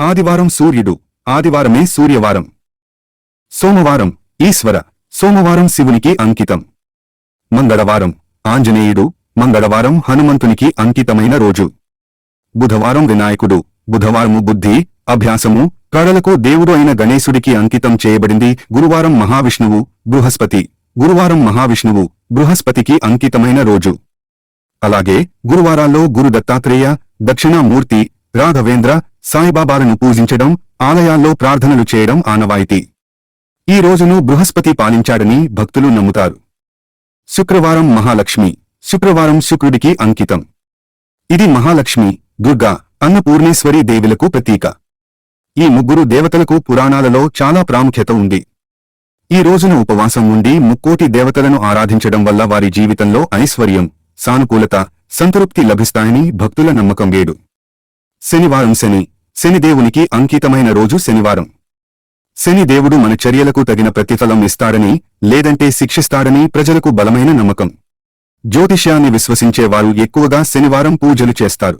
ఆదివారం సూర్యుడు ఆదివారమే సూర్యవారం. సోమవారం ఈశ్వర సోమవారం శివునికి అంకితం. మంగళవారం ఆంజనేయుడు మంగళవారం హనుమంతునికి అంకితమైన రోజు. బుధవారం వినాయకుడు బుధవారము బుద్ధి అభ్యాసము కళలకు దేవుడు అయిన గణేశుడికి అంకితం చేయబడింది గురువారం మహావిష్ణువు బృహస్పతి. గురువారం మహావిష్ణువు బృహస్పతికి అంకితమైన రోజు. అలాగే గురువారాల్లో గురు దత్తాత్రేయ దక్షిణామూర్తి రాఘవేంద్ర సాయిబాబాలను పూజించడం ఆలయాల్లో ప్రార్థనలు చేయడం ఆనవాయితీ. ఈ రోజును బృహస్పతి పాలించాడని భక్తులు నమ్ముతారు. శుక్రవారం మహాలక్ష్మి. శుక్రవారం శుక్రుడికి అంకితం. ఇది మహాలక్ష్మి దుర్గా అన్నపూర్ణేశ్వరి దేవులకు ప్రతీక. ఈ ముగ్గురు దేవతలకు పురాణాలలో చాలా ప్రాముఖ్యత ఉంది. ఈ రోజున ఉపవాసం ఉండి ముక్కోటి దేవతలను ఆరాధించడం వల్ల వారి జీవితంలో ఐశ్వర్యం సానుకూలత సంతృప్తి లభిస్తాయని భక్తుల నమ్మకం వేడు. శనివారం శని. శనిదేవునికి అంకితమైన రోజు శనివారం. శనిదేవుడు మన చర్యలకు తగిన ప్రతిఫలం ఇస్తాడని లేదంటే శిక్షిస్తాడని ప్రజలకు బలమైన నమ్మకం. జ్యోతిష్యాన్ని విశ్వసించేవారు ఎక్కువగా శనివారం పూజలు చేస్తారు.